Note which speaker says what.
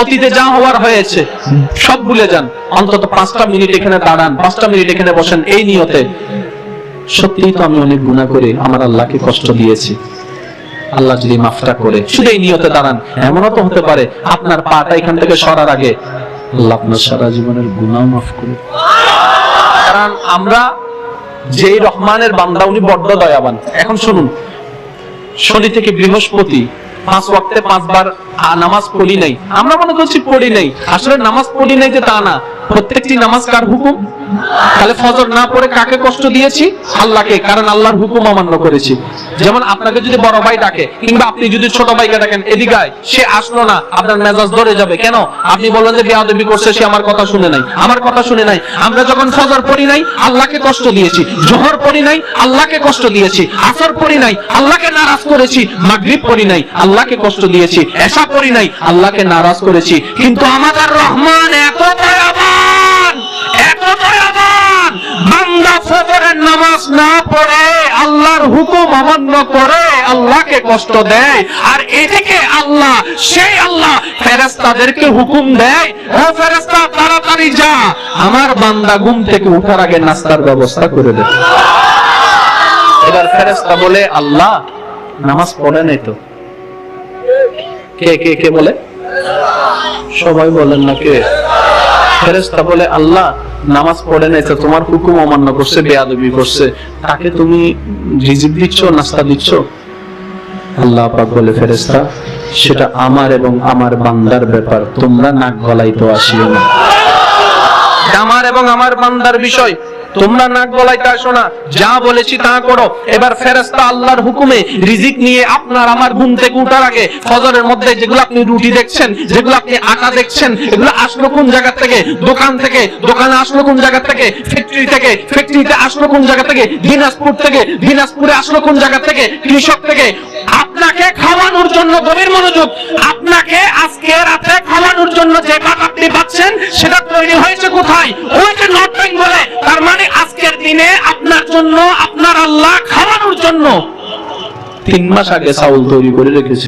Speaker 1: অতীতে যা হওয়ার হয়েছে, সব ভুলে যান। অন্তত পাঁচটা মিনিট এখানে দাঁড়ান, পাঁচটা মিনিট এখানে বসেন। এই নিয়তে। সত্যিই তো আমি অনেক গুণা করে আমার আল্লাহকে কষ্ট দিয়েছি। আল্লাহ যদি মাফটা করে, শুধু এই নিয়তে দাঁড়ান। এমনও তো হতে পারে, আপনার পাটা এখান থেকে সরার আগে আল্লাহ আপনার সারা জীবনের গুণাও মাফ করে কারণ আমরা যেই রহমানের বান্দা, উনি বড্ড দয়াবান। এখন শুনুন, শনি থেকে বৃহস্পতি পাঁচ ওয়াক্তে পাঁচবার নামাজ পড়ি নাই। আমরা মনে করছি পড়ি নাই। আসলে নামাজ পড়ি নাই যে তা না। প্রত্যেকটি নামাজ কার হুকুম? তাহলে ফজর না পড়ে কাকে কষ্ট দিয়েছি? আল্লাহকে, কারণ আল্লাহর হুকুম অমান্য করেছি। যেমন আপনাকে যদি বড় ভাই ডাকে, কিংবা আপনি যদি ছোট ভাইকে ডাকেন এদিকে সে আসলো না, আপনার মেজাজ ধরে যাবে। কেন? আপনি বললেন যে বেয়াদবি করছে, সে আমার কথা শুনে নাই। আমার কথা শুনে নাই। আমরা যখন ফজর পড়ি নাই, আল্লাহকে কষ্ট দিয়েছি। জোহর পড়ি নাই, আল্লাহকে কষ্ট দিয়েছি। আসর পড়ি নাই, আল্লাহকে নারাজ করেছি। মাগরিব পড়ি নাই, আল্লাহকে কষ্ট দিয়েছি। এশা পড়ি নাই, আল্লাহকে নারাজ করেছি। কিন্তু আমাদের রহমান এত দয়াবান এত দয়াবান বান্দা ফজরের নামাজ না পড়ে, আল্লাহর হুকুম অমান্য করে আল্লাহকে কষ্ট দেয়। আর এদিকে আল্লাহ, সেই আল্লাহ ফেরেশতাদেরকে হুকুম দেয় ও ফেরেশতা, তাড়াতাড়ি যা। আমার বান্দা ঘুম থেকে উঠার আগে নাস্তার ব্যবস্থা করে দে। এবার ফেরেশতা বলে, আল্লাহ, নামাজ পড়ে নাই তো? কে কে কে বলে? সবাই বলেন না কে? ফেরেশতা বলে, আল্লাহ, নামাজ পড়ে নাই, তো তোমার হুকুম অমান্য করছে, বেয়াদবি করছে। তাকে তুমি রিজিক দিচ্ছ, নাস্তা দিচ্ছ? আল্লাহ পাক বলে ফেরেস্তা সেটা আমার এবং আমার বান্দার ব্যাপার, তোমরা নাক গলাইতে আসিও না। আমার এবং আমার বান্দার বিষয় তোমরা নাক গলাইতে আসো না, যা বলেছি তা করো। এবার ফেরেশতা আল্লাহর হুকুমে রিজিক নিয়ে আপনার আমার ঘুম থেকে উঠার আগে ফজরের মধ্যে যেগুলো আপনি রুটি দেখছেন, যেগুলো আপনি আটা দেখছেন, এগুলো আসলো কোন জায়গা থেকে? দোকান থেকে। দোকানে আসলো কোন জায়গা থেকে? ফ্যাক্টরি থেকে। ফ্যাক্টরিতে আসলো কোন জায়গা থেকে? দিনাজপুর থেকে। দিনাজপুরে আসলো কোন জায়গা থেকে? কৃষক থেকে। আপনাকে খাওয়ানোর জন্য গভীর মনোযোগ, আপনাকে তৈরি হয়েছে কোথায়? হয়েছে নর্থ বেঙ্গলে তার মানে আজকের দিনে আপনার জন্য, আপনার আল্লাহ খাওয়ানোর জন্য তিন মাস আগে চাউল তৈরি করে রেখেছে।